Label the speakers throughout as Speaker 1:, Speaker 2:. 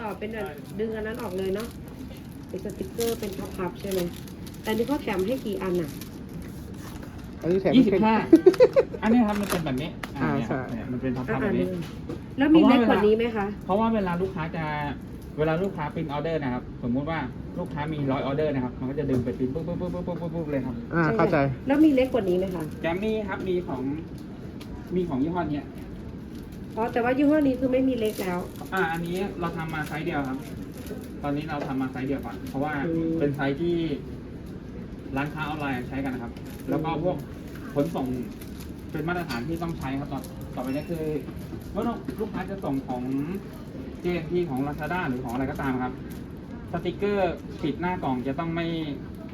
Speaker 1: ต่อเป็นแบบดึงอันนั้นออกเลยเนาะเป็นสติกเกอร์เป็นพับๆใช่ไหมแต่นี่เขาแถมให้กี่อันอะ
Speaker 2: อันนี้แถม
Speaker 3: ยี่สิบห้าอันนี้ครับมันเป็นแบบนี้
Speaker 2: อ่า
Speaker 3: เนี่ย
Speaker 2: ใช่
Speaker 3: เนี่ยมันเป็นพับ
Speaker 1: อะ
Speaker 3: ๆแบ
Speaker 1: อัน
Speaker 3: บ
Speaker 1: นึ
Speaker 3: นี้
Speaker 1: งแล้วมีเล็กกว่านี้ไหมคะ
Speaker 3: เพราะว่าเวลาลูกค้าจะเวลาลูกค้าปริ้นออเดอร์นะครับ สมมุติว่าลูกค้ามีร้อยออเดอร์นะครับ มันก็จะดึงไปปริ้นปุ๊บปุ๊บปุ๊บปุ๊บปุ๊บปุ๊บปุ๊บเลยครับ
Speaker 2: อ่าเข้าใจ
Speaker 1: แล้วมีเล็กกว่านี้ไหมคะ
Speaker 3: แกมมี่ครับมีของมีของยี่ห้อเนี้ย
Speaker 1: อ๋อแต่ว่ายี่ห้อนี้คือไม่มีเล็กแล้ว
Speaker 3: อ่าอันนี้เราทำมาไซส์เดียวครับ ตอนนี้เราทำมาไซส์เดียวก่อน เพราะว่า
Speaker 1: อืม
Speaker 3: เป็นไซส์ที่ร้านค้าออนไลน์ใช้กันนะครับ แล้วก็พวกขนส่งเป็นมาตรฐานที่ต้องใช้ครับต่อต่อไปนี้คือเมื่อลูกค้าจะส่งของ JMP ของ Lazada หรือของอะไรก็ตามครับ สติกเกอร์ปิดหน้ากล่องจะต้องไม่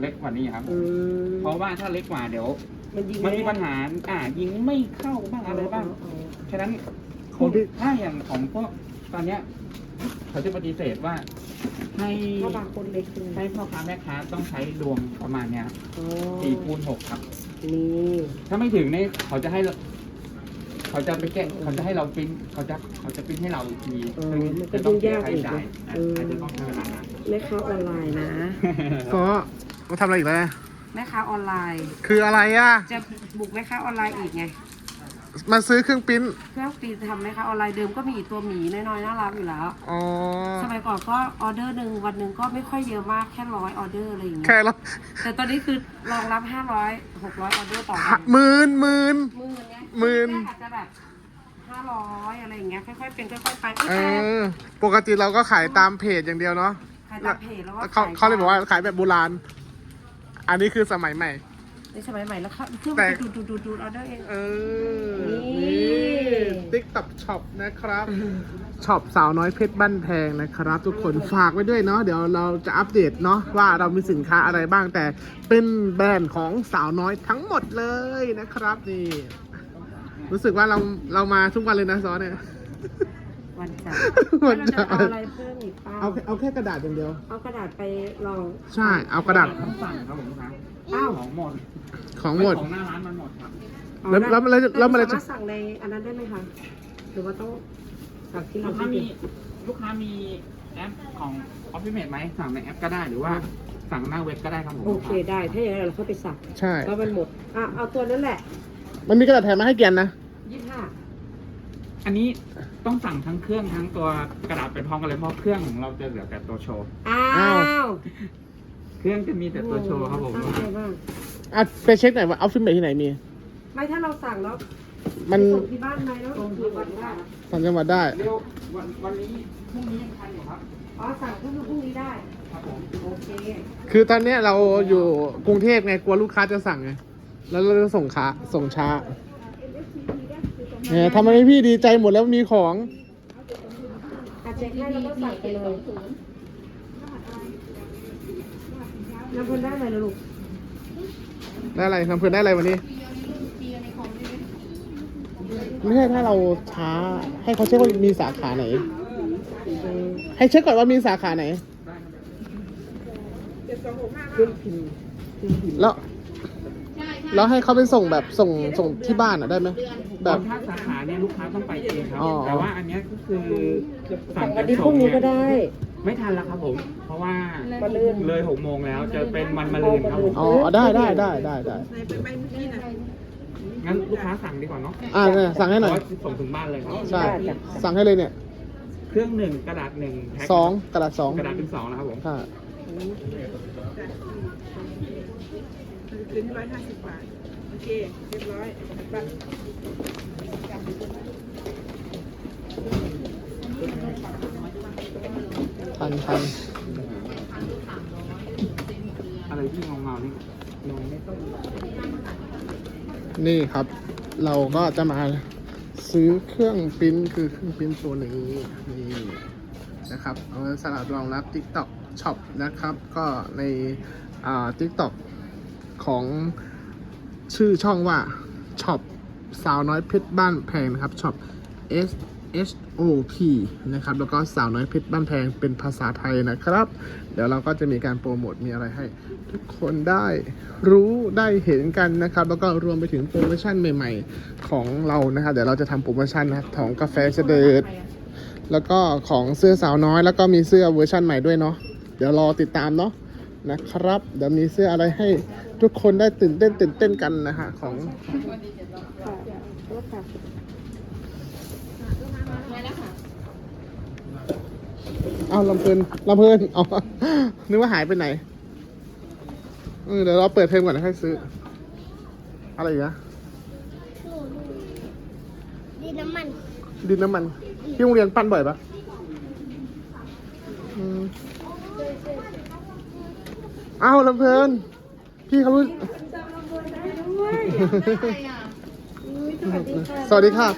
Speaker 3: เล็กกว่านี้ครับ
Speaker 1: อืม
Speaker 3: เพราะว่าถ้าเล็กกว่าเดี๋ยว
Speaker 1: มันยิง
Speaker 3: มันมีปัญหาอ่ายิงไม่เข้าบ้างอะไรบ้าง
Speaker 1: อ๋อ
Speaker 3: ฉะนั้น
Speaker 2: ของที่
Speaker 3: ถ้าอย่างของพวกตอนเนี้ยเขาจะปฏิเสธว่า ให้
Speaker 1: เพราะบางคนเล็กจริง
Speaker 3: ให้พ่อค้าแม่ค้าต้องใช้รวมประมาณเนี้ยครับ
Speaker 1: อ๋อ
Speaker 3: สี่คูณหกครับ
Speaker 1: นี่
Speaker 3: ถ้าไม่ถึงเนี่ยเขาจะให้เราเขาจะไปแก้เขาจะให้เราปริ้นเขาจะเขาจะปริ้นให้เราอีกที
Speaker 1: เออ
Speaker 3: ซึ่ง
Speaker 1: มันก็
Speaker 3: จะต้
Speaker 1: ยุ่
Speaker 3: อง
Speaker 1: ง
Speaker 3: เสีย
Speaker 1: ยาก
Speaker 3: ค่า
Speaker 1: อี
Speaker 3: ใช้
Speaker 1: ก
Speaker 3: จ่าย
Speaker 1: นะ
Speaker 3: อะ
Speaker 1: เออ
Speaker 3: อาจจะต้องใช้เวลานาน
Speaker 1: แม่ค้าออนไลน์นะ
Speaker 2: ก็มาทำอะไรอีกแล้วเนี่ย
Speaker 1: แม่ค้าออนไลน์
Speaker 2: คืออะไรอะ
Speaker 1: จะบุกแม่ค้าออนไลน์อีกไง
Speaker 2: มาซื้อเครื่องปริ้น
Speaker 1: เครื่องปีทำแม่ค้าออนไลน์เดิมก็มีอีกตัวหมีน้อยๆน่ารักอยู่แล้ว
Speaker 2: อ๋อ
Speaker 1: สมัยก่อนก็ออเดอร์หนึ่งวันหนึ่งก็ไม่ค่อยเยอะมากแค่ร้อยออเดอร์อะไรอย่างเงี้
Speaker 2: แค่
Speaker 1: ย
Speaker 2: ละ
Speaker 1: แต่ตอนนี้คือรองรับห้าร้อยหกร้อยออเดอร์ต่อวัน
Speaker 2: หมื่นหมื่น
Speaker 1: หมื่นไง
Speaker 2: หมื่น
Speaker 1: แรกอาจจะแบบห้าร้อยอะไรอย่างเงี้ยค่อยๆเป็นค่อยๆไป
Speaker 2: เอ
Speaker 1: เอ้ย
Speaker 2: อปกติเราก็ขายตามเพจอย่างเดียวเนาะ
Speaker 1: ขายตามเพจแล้วก็
Speaker 2: เขาเขาเลยบอกว่าขายแบบโบราณ อันนี้คือสมัยใหม่
Speaker 1: ในสมัยใหม่แล้วค่ะเครื่อง
Speaker 2: แต่
Speaker 1: มันดูดดูดดูดดูดออเดอร์เอง
Speaker 2: เออ
Speaker 1: นี่
Speaker 2: นี่ติ๊กต็อกช็อปนะครับ ช็อปสาวน้อยเพชรบ้านแพงนะครับ ทุกคนฝากไว้ด้วยเนาะ เดี๋ยวเราจะอัปเดตเนาะว่าเรามีสินค้าอะไรบ้างแต่เป็นแบรนด์ของสาวน้อยทั้งหมดเลยนะครับนี่ รู้สึกว่าเราเรามาทุกวันเลยนะซอเนี่ย
Speaker 1: วันจันทร์
Speaker 2: วั
Speaker 1: แล้ว
Speaker 2: น
Speaker 1: เรา
Speaker 2: จั
Speaker 1: จะ
Speaker 2: นทร์
Speaker 1: เอาอะไรเพิ่มอีกเปล่า
Speaker 2: เอาเอาแค่กระดาษอย่างเดียว
Speaker 1: เอากระดาษไปลอง
Speaker 2: ใช่ เอากระดาษ
Speaker 3: ต้องสั่งครับผมครับ
Speaker 1: อ้าว
Speaker 3: ของหมด
Speaker 2: ของหมด
Speaker 3: ของหน้าร้านมันหมดครับ
Speaker 1: อ๋อ
Speaker 2: แล้วแล้วแล้วแล้วมัน
Speaker 1: เรา
Speaker 2: จะ
Speaker 1: สามารถสั่งในอันนั้นได้ไหมคะหรือว่าต้องสั่งที่
Speaker 3: ลู
Speaker 1: เรา
Speaker 3: กค้ามีลูกค้ามีแอปของ Office Mate ไหมสั่งในแอปก็ได้หรือว่าสั่งหน้าเว็บก็ได้ครับผม
Speaker 1: โอเคได้ถ้าอย่างนั้นเราเข้าไปสั่ง
Speaker 2: ใช่
Speaker 1: แล้วมันหมดอะเอาตัวนั้นแหละ
Speaker 2: มันมีกระดาษแถมมาให้เกียนนะ
Speaker 1: ยี่ห้า
Speaker 3: อันนี้ต้องสั่งทั้งเครื่องทั้งตัวกระดาษไปพร้อมกันเลยเพราะเครื่องของเราจะเหลือแต่ตัวโชว์
Speaker 1: อ้า
Speaker 2: อ้าว
Speaker 1: ว
Speaker 3: เครื่องจะมีแต่ตัวโชว์ครับผม
Speaker 1: ตั้งใจมาก
Speaker 2: อะไปเช็คหน่อยว่าเอาฟิล์มที่ไหนมี
Speaker 1: ไม่ถ้าเราสั่งแล้ว
Speaker 2: มัน
Speaker 1: ส่งที่บ้านไหมแล้วส่งที่วันได้
Speaker 2: ทำจังหวัดได้
Speaker 3: เร็ววันวันนี้พรุ่งนี้ยังทันอยู่ครับ
Speaker 1: อ๋อสั่งพรุ่งนี้พรุ่งนี้ได้
Speaker 3: ครับผม
Speaker 1: โอเค
Speaker 2: คือตอนเนี้ยเราอยู่กรุงเทพไงกลัวลูกค้าจะสั่งไง แล้วเราจะส่งค้าส่งช้า เนี่ยทำให้พี่ดีใจหมดแล้วมีของ
Speaker 1: อาเช็คให้แล้วก็สั่งไปเลยน้ำพันได้ไหมล่ะลูก
Speaker 2: ได้อะไรทำเพื่อนได้อะไรวันนี้ ไม่ใช่ถ้าเราช้า ให้เขาเช็คว่ามีสาขาไหน
Speaker 1: เออ
Speaker 2: ให้เช็คก่อนว่ามีสาขาไหน
Speaker 1: เครื่องพิมพ์เครื่องพิมพ์
Speaker 2: แล้วแล้วให้เขาไปส่งแบบส่งส่งที่บ้านอะได้ไหม แบบ
Speaker 3: ถ้าสาขาเนี่ยลูกค้าต้องไปเองครับ
Speaker 2: อ๋อ
Speaker 3: แต่ว่าอันเนี้ยก็คือ
Speaker 1: สั่งวันนี้พรุ่งนี้ก็ได้
Speaker 3: ไม่ทันแล้วครับผม เพราะว่า
Speaker 1: มาลื่น
Speaker 3: เลยหกโมงแล้วจะเป็นวันมะรืนครับผม
Speaker 2: อ๋อได้ได้ได้ได้ได้
Speaker 3: งั้นลูกค้าสั่งดีกว่าเนาะ
Speaker 2: อ่าเนี่ยสั่งให้หน่อย
Speaker 3: เพราะว่าส่งถึงบ้านเลยครับ
Speaker 2: ใช่ สั่งให้เลยเนี่ย
Speaker 3: เครื่องหนึ่งกระดาษหนึ่งแพ็ค
Speaker 2: สองกระดาษสอง
Speaker 3: กระดาษเป็นสองนะครับผม
Speaker 2: ค่ะ
Speaker 4: คืนร้อยห้าสิบบาทโอเค เรียบร้อยบัตร
Speaker 2: ทันทัน
Speaker 3: อะไรที่เงาเงาๆนี่มองไม่ต้อง
Speaker 2: นี่ครับ เราก็จะมาซื้อเครื่องปริ้นคือเครื่องปริ้นตัวนี้นี่นะครับ เอาไว้สำหรับรองรับ TikTok Shop นะครับ ก็ในอ่า TikTok ของ ชื่อช่องว่าช็อปสาวน้อยเพชรบ้านแพงนะครับช็อป S H O P นะครับ แล้วก็สาวน้อยเพชรบ้านแพงเป็นภาษาไทยนะครับ เดี๋ยวเราก็จะมีการโปรโมทมีอะไรให้ ทุกคนได้รู้ได้เห็นกันนะครับ แล้วก็รวมไปถึงโปรโมชั่นใหม่ ๆ ของเรานะครับ เดี๋ยวเราจะทำโปรโมชั่นนะครับของกาแฟเสด็จแล้วก็ของเสื้อสาวน้อย แล้วก็มีเสื้อเวอร์ชั่นใหม่ด้วยเนาะเดี๋ยวรอติดตามเนาะ นะครับเดี๋ยวมีเสื้ออะไรให้ทุกคนได้ตื่นเต้นตื่นเต้นกันนะฮะของ
Speaker 1: ค่ะรถค่ะ
Speaker 2: เอาลำเพลินลำเพลินเอานึกว่าหายไปไหนเออเดี๋ยวเราเปิดเทอมก่อนแล้วค่อยซื้อ อะไรอีกอะ
Speaker 5: ดินน้ำมัน
Speaker 2: ดินน้ำมัน ที่โรงเรียนปั้นบ่อยปะอืม เอาลำเพลิน พี่เขารู้สวัสดีค่ะ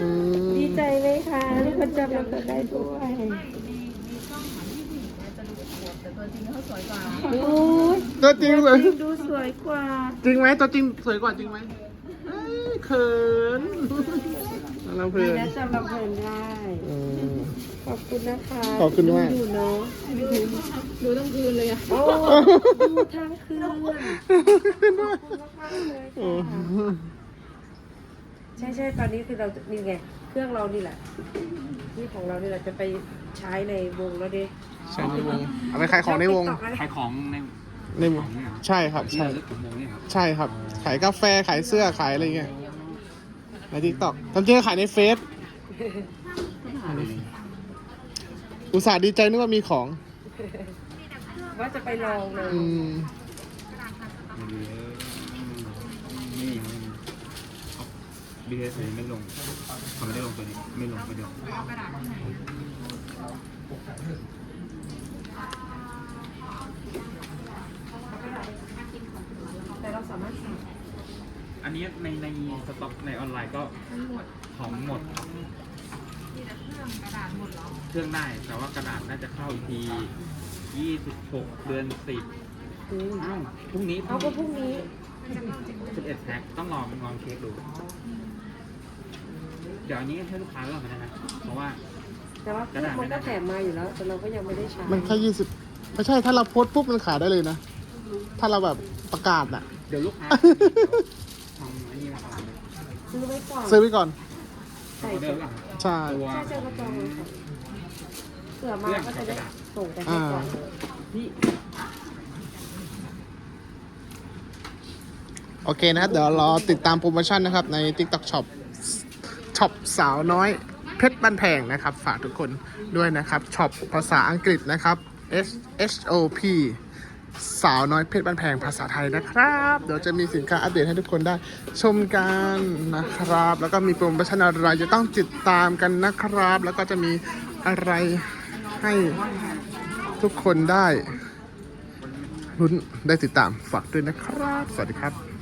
Speaker 2: อืม
Speaker 1: ดีใจเลยค่ะที่คนจำเราได้ด้วยโอ้ย
Speaker 2: ตัวจริงเลย
Speaker 1: ดูสวยกว่า
Speaker 2: จริงไหมตัวจริงสวยกว่าจริงไหมเอ้ยเขินลำเพลิ
Speaker 1: ดี
Speaker 2: น
Speaker 1: นะจำเราเพลินได้
Speaker 2: อืม
Speaker 1: ขอบคุณนะคะ
Speaker 2: ขอบคุณมาก
Speaker 1: ดูเนาะ
Speaker 4: ดูต้องคืนเลยอะ
Speaker 1: โอ้ดูทั้งคืนขอบคุณมากๆเลย
Speaker 2: โอ้
Speaker 1: ค่ะใช่ใช่ตอนนี้คือเรานี่ไง เครื่องเรานี่แหละที่ของเรานี่แหละจะไปใช้ในวงแล้วดิ
Speaker 2: ใช่ในวงเอาไปขายของในวง
Speaker 3: ขายของใน
Speaker 2: ในวงใช่ครับ
Speaker 3: ที่
Speaker 2: ใช่
Speaker 3: ระลึกของวงเนี่ยครับ
Speaker 2: ใช่ครับ ขายกาแฟ ขายเสื้อ ขายอะไรเงี้ย ในทิกตอกตอนเจอขายในเฟซ อุตส่าห์ดีใจนึกว่ามีของ
Speaker 1: ว่าจะไปลองเลย
Speaker 2: อืม
Speaker 3: นี่บีเอสไม่ลงเขาไม่ได้ลงตัวนี้ ไม่ลงตัวเดียว
Speaker 1: แต่เราสามารถสั่ง
Speaker 3: อันนี้ในในสต็อกในออนไลน์ก็ของหมด เครื่องได้แต่ว่ากระดาษน่าจะเข้าอีกที26 เดือน10
Speaker 1: อืม
Speaker 3: อ้าวพรุ่งนี้
Speaker 1: เอาก็พรุ่งนี้
Speaker 3: 11แพ็คต้องลองลองเช็คดู เดี๋ยวอันนี้ให้ลูกค้าเลือกกันนะเพราะว่า
Speaker 1: แต่ว่าเครื่องมันก็แถมมาอยู่แล้ว แต่เราก็ยังไม่ได้ใช้
Speaker 2: มันแค่ยี่สิบไม่ใช่ถ้าเราโพสต์ปุ๊บมันขายได้เลยนะ ถ้าเราแบบประกาศอะ
Speaker 3: เดี๋ยวลูกค้าทำอันนี้มาก่อนเลย
Speaker 1: ซื้อไว้ก่อน
Speaker 2: ซื้อไว้ก่อน
Speaker 1: ใส่
Speaker 3: ออเดอ
Speaker 1: เสื้อ
Speaker 3: ร์หลัง
Speaker 2: ใช่
Speaker 3: ตัว
Speaker 1: ใช่ใช่กระจองเลยค่ะเผื่อมาก็จะได้ส่งไปให้ก่อนเลย
Speaker 3: ที่
Speaker 2: โอเคนะครับเดี๋ยวรอติดตามโปรโมชั่นนะครับใน TikTok Shop ช็อปสาวน้อยเพชรบันแพงนะครับ ฝากทุกคนด้วยนะครับช็อปภาษาอังกฤษนะครับ S H O P สาวน้อยเพชรบ้านแพงภาษาไทยนะครับ เดี๋ยวจะมีสินค้าอัปเดตให้ทุกคนได้ชมกันนะครับ แล้วก็มีโปรโมชั่นอะไรจะต้องติดตามกันนะครับ แล้วก็จะมีอะไรให้ทุกคนได้ลุ้นได้ติดตามฝากด้วยนะครับ สวัสดีครับ